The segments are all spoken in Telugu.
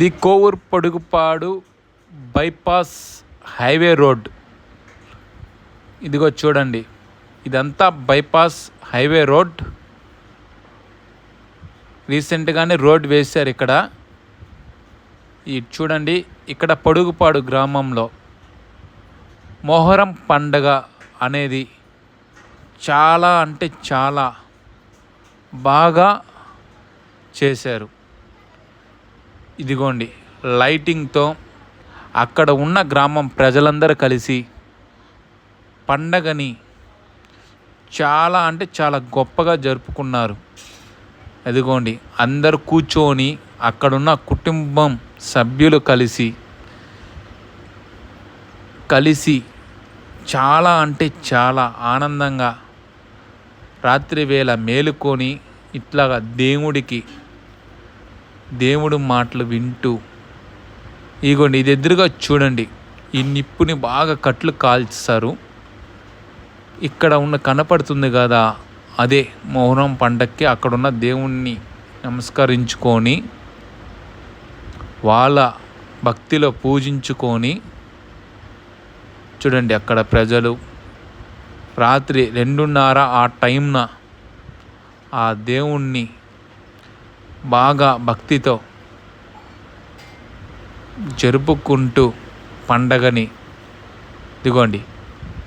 The Kovur Podugupadu bypass highway road. ఇదిగో చూడండి. ఇదంతా బైపాస్ హైవే రోడ్. రీసెంట్గానే రోడ్ వేశారు ఇక్కడ. ఈ చూడండి ఇక్కడ పొడుగుపాడు గ్రామంలో మొహరం పండగ అనేది చాలా అంటే చాలా బాగా చేశారు. ఇదిగోండి లైటింగ్తో అక్కడ ఉన్న గ్రామం ప్రజలందరూ కలిసి పండగని చాలా అంటే చాలా గొప్పగా జరుపుకున్నారు. అదిగోండి అందరు కూర్చొని అక్కడున్న కుటుంబం సభ్యులు కలిసి కలిసి చాలా అంటే చాలా ఆనందంగా రాత్రి వేళ మేలుకొని ఇట్లాగా దేవుడికి దేవుడు మాటలు వింటూ ఇగోండి ఇది ఎదురుగా చూడండి. ఈ నిప్పుని బాగా కట్లు కాల్స్తారు ఇక్కడ ఉన్న కనపడుతుంది కదా అదే మోహరం పండక్కి అక్కడున్న దేవుణ్ణి నమస్కరించుకొని వాళ్ళ భక్తిలో పూజించుకొని చూడండి అక్కడ ప్రజలు రాత్రి రెండున్నర ఆ టైంన ఆ దేవుణ్ణి బాగా భక్తితో జరుపుకుంటూ పండగని ఇదిగోండి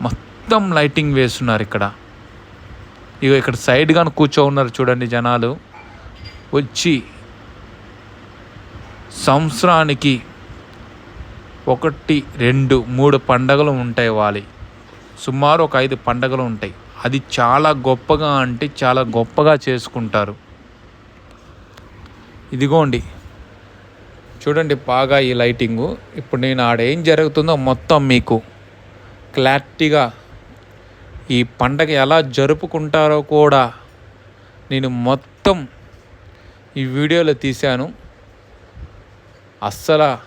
మొత్తం లైటింగ్ వేస్తున్నారు ఇక్కడ. ఇక ఇక్కడ సైడ్గా కూర్చో ఉన్నారు చూడండి జనాలు. వచ్చి సంవత్సరానికి ఒకటి రెండు మూడు పండగలు ఉంటాయి వాలి. సుమారు ఒక ఐదు పండగలు ఉంటాయి. అది చాలా గొప్పగా అంటే చాలా గొప్పగా చేసుకుంటారు. ఇదిగోండి. చూడండి బాగా ఈ లైటింగు. ఇప్పుడు నేను ఆడ ఏం జరుగుతుందో మొత్తం మీకు క్లారిటీగా ఈ పండగ ఎలా జరుపుకుంటారో కూడా నేను మొత్తం ఈ వీడియోలో తీశాను. అస్సలు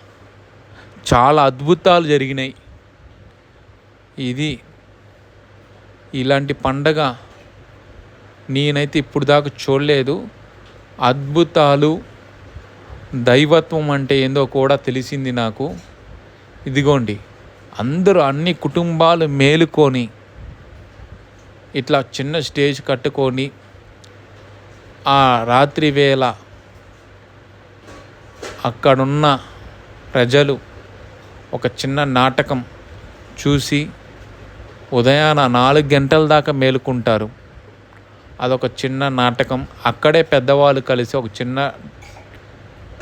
చాలా అద్భుతాలు జరిగినాయి. ఇది ఇలాంటి పండగ నేనైతే ఇప్పుడు దాకా చూడలేదు. అద్భుతాలు దైవత్వం అంటే ఏందో కూడా తెలిసింది నాకు. ఇదిగోండి అందరూ అన్ని కుటుంబాలు మేలుకొని ఇట్లా చిన్న స్టేజ్ కట్టుకొని ఆ రాత్రి వేళ అక్కడున్న ప్రజలు ఒక చిన్న నాటకం చూసి ఉదయాన నాలుగు గంటల దాకా మేలుకుంటారు. అదొక చిన్న నాటకం. అక్కడే పెద్దవాళ్ళు కలిసి ఒక చిన్న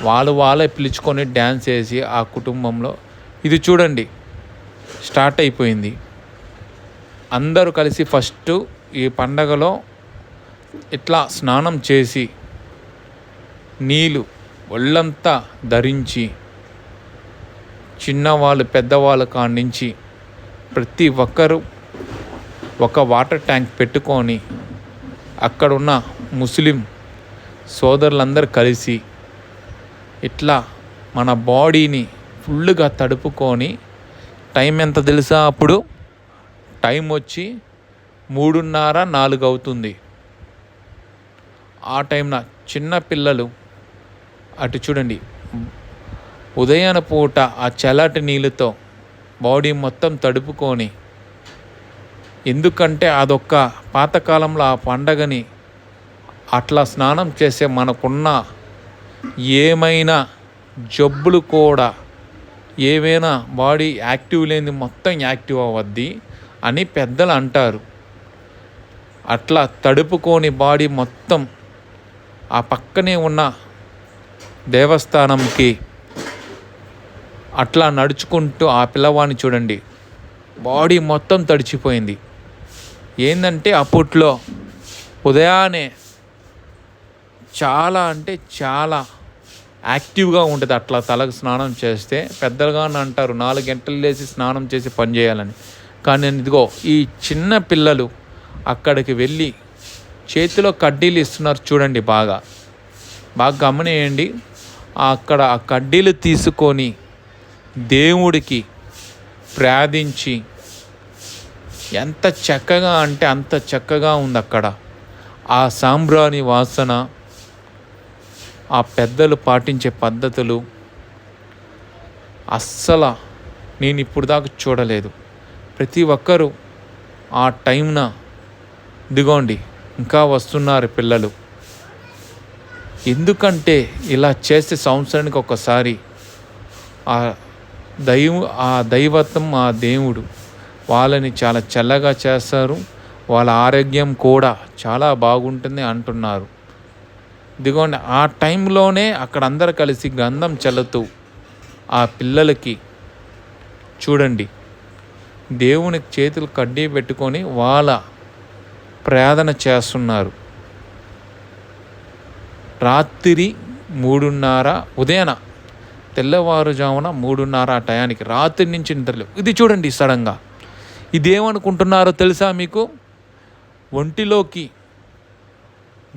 వాళ్ళు వాళ్ళే పిలుచుకొని డ్యాన్స్ వేసి ఆ కుటుంబంలో. ఇది చూడండి స్టార్ట్ అయిపోయింది. అందరూ కలిసి ఫస్ట్ ఈ పండగలో ఇట్లా స్నానం చేసి నీళ్ళు ఒళ్ళంతా ధరించి చిన్నవాళ్ళు పెద్దవాళ్ళ కాడి నుంచి ప్రతి ఒక్కరూ ఒక వాటర్ ట్యాంక్ పెట్టుకొని అక్కడున్న ముస్లిం సోదరులందరూ కలిసి ఇట్లా మన బాడీని ఫుల్గా తడుపుకొని టైం ఎంత తెలుసా అప్పుడు? టైం వచ్చి మూడున్నర నాలుగు అవుతుంది. ఆ టైంన చిన్న పిల్లలు అటు చూడండి. ఉదయాన పూట ఆ చల్లటి నీళ్ళతో బాడీ మొత్తం తడుపుకొని ఎందుకంటే అదొక్క పాతకాలంలో ఆ పండగని అట్లా స్నానం చేసే మనకున్న ఏమైనా జబ్బులు కూడా ఏమైనా బాడీ యాక్టివ్ లేని మొత్తం యాక్టివ్ అవ్వద్ది అని పెద్దలు అంటారు. అట్లా తడుపుకొని బాడీ మొత్తం ఆ పక్కనే ఉన్న దేవస్థానంకి అట్లా నడుచుకుంటూ ఆ పిల్లవాడిని చూడండి. బాడీ మొత్తం తడిచిపోయింది. ఏంటంటే అప్పట్లో ఉదయాన్నే చాలా అంటే చాలా యాక్టివ్గా ఉంటుంది. అట్లా తలకు స్నానం చేస్తే పెద్దలుగా అంటారు నాలుగు గంటలు లేచి స్నానం చేసి పని చేయాలని. కానీ నేను ఇదిగో ఈ చిన్న పిల్లలు అక్కడికి వెళ్ళి చేతిలో కడ్డీలు ఇస్తున్నారు చూడండి బాగా. బాగా గమనియండి. అక్కడ ఆ కడ్డీలు తీసుకొని దేవుడికి ప్రార్థించి ఎంత చక్కగా అంటే అంత చక్కగా ఉంది అక్కడ ఆ సాంబ్రాణి వాసన ఆ పెద్దలు పాటించే పద్ధతులు అస్సలు నేను ఇప్పుడు దాకా చూడలేదు. ప్రతి ఒక్కరూ ఆ టైంన దిగోండి ఇంకా వస్తున్నారు పిల్లలు. ఎందుకంటే ఇలా చేస్తే సంవత్సరానికి ఒకసారి ఆ దైవ ఆ దైవత్వం ఆ దేవుడు వాళ్ళని చాలా చల్లగా చేస్తారు. వాళ్ళ ఆరోగ్యం కూడా చాలా బాగుంటుంది అంటున్నారు. దిగోండి ఆ టైంలోనే అక్కడ అందరు కలిసి గంధం చల్లుతూ ఆ పిల్లలకి చూడండి దేవునికి చేతులు కడ్డీ పెట్టుకొని వాళ్ళ ప్రార్థన చేస్తున్నారు. రాత్రి మూడున్నర ఉదయాన తెల్లవారుజామున మూడున్నర ఆ టయానికి రాత్రి నుంచి నిద్రలేవు ఇది చూడండి సడన్గా. ఇదేమనుకుంటున్నారో తెలుసా మీకు? ఒంటిలోకి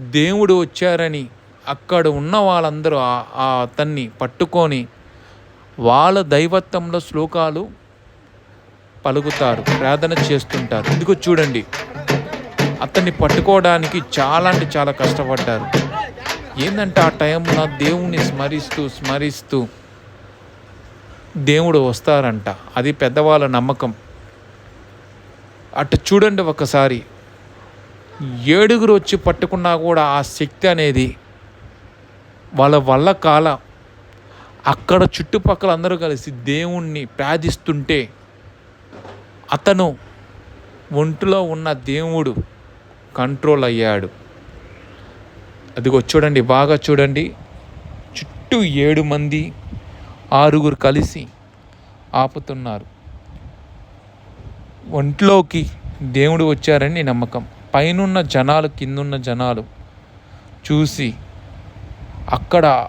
దేవుడు వచ్చారని అక్కడ ఉన్న వాళ్ళందరూ ఆ- అతన్ని పట్టుకొని వాళ్ళ దైవత్వంలో శ్లోకాలు పలుకుతారు ప్రార్థన చేస్తుంటారు. ఇదిగో చూడండి. అతన్ని పట్టుకోవడానికి చాలా అంటే చాలా కష్టపడ్డారు. ఏంటంటే ఆ టైంలో దేవుణ్ణి స్మరిస్తూ స్మరిస్తూ దేవుడు వస్తారంట. అది పెద్దవాళ్ళ నమ్మకం. అటు చూడండి ఒకసారి. ఏడుగురు వచ్చి పట్టుకున్నా కూడా ఆ శక్తి అనేది వాళ్ళ వల్ల కాల అక్కడ చుట్టుపక్కల అందరూ కలిసి దేవుణ్ణి ప్రార్థిస్తుంటే అతను ఒంటిలో ఉన్న దేవుడు కంట్రోల్ అయ్యాడు. అదిగో చూడండి బాగా చూడండి. చుట్టూ ఏడు మంది ఆరుగురు కలిసి ఆపుతున్నారు. ఒంట్లోకి దేవుడు వచ్చారని నమ్మకం. పైనున్న జనాలు కిందున్న జనాలు చూసి అక్కడ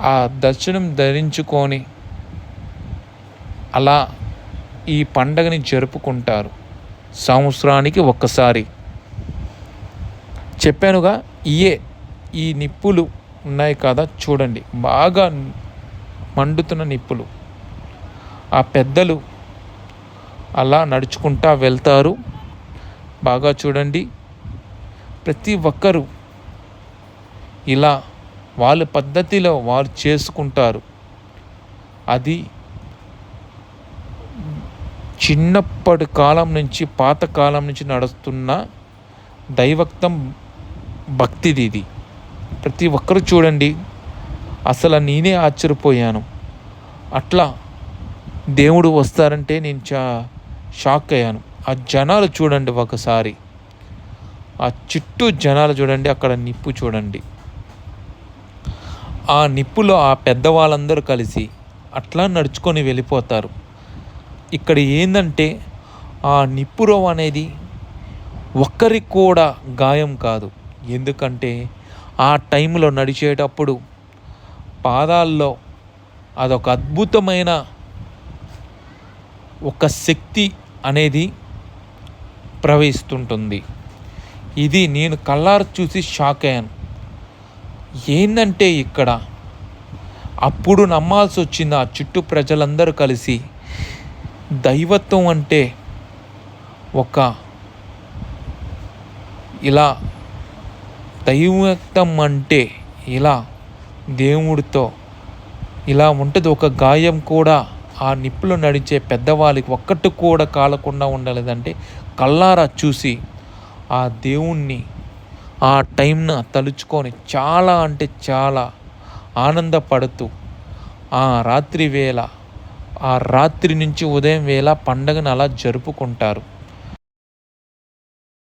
ఆ దర్శనం ధరించుకొని అలా ఈ పండగని జరుపుకుంటారు. సంవత్సరానికి ఒక్కసారి. చెప్పానుగా ఇయే ఈ నిప్పులు ఉన్నాయి కదా చూడండి. బాగా మండుతున్న నిప్పులు. ఆ పెద్దలు అలా నడుచుకుంటా వెళ్తారు. బాగా చూడండి. ప్రతి ఒక్కరూ ఇలా వాళ్ళ పద్ధతిలో వారు చేసుకుంటారు. అది చిన్నప్పటి కాలం నుంచి పాతకాలం నుంచి నడుస్తున్న దైవక్తం భక్తిది ఇది. ప్రతి ఒక్కరు చూడండి. అసలు నేనే ఆశ్చర్యపోయాను. అట్లా దేవుడు వస్తారంటే నేను చా షాక్ అయ్యాను. ఆ జనాలు చూడండి ఒకసారి. ఆ చుట్టూ జనాలు చూడండి అక్కడ నిప్పు చూడండి. ఆ నిప్పులో ఆ పెద్దవాళ్ళందరూ కలిసి అట్లా నడుచుకొని వెళ్ళిపోతారు. ఇక్కడ ఏంటంటే ఆ నిప్పురో అనేది ఒక్కరికి కూడా గాయం కాదు. ఎందుకంటే ఆ టైంలో నడిచేటప్పుడు పాదాల్లో అదొక అద్భుతమైన ఒక శక్తి అనేది ప్రవహిస్తుంటుంది. ఇది నేను కళ్ళారు చూసి షాక్ అయ్యాను. ఏంటంటే ఇక్కడ? అప్పుడు నమ్మాల్సి వచ్చింది ఆ చుట్టూ ప్రజలందరూ కలిసి దైవత్వం అంటే ఒక ఇలా దైవత్వం అంటే ఇలా దేవుడితో ఇలా ఉంటుంది ఒక గాయం కూడా. ఆ నిప్పులో నడిచే పెద్దవాళ్ళకి ఒక్కటి కూడా కాలకుండా ఉండలేదంటే కళ్ళారా చూసి ఆ దేవుణ్ణి ఆ టైంన తలుచుకొని చాలా అంటే చాలా ఆనందపడుతూ ఆ రాత్రి వేళ ఆ రాత్రి నుంచి ఉదయం వేళ పండగను అలా జరుపుకుంటారు.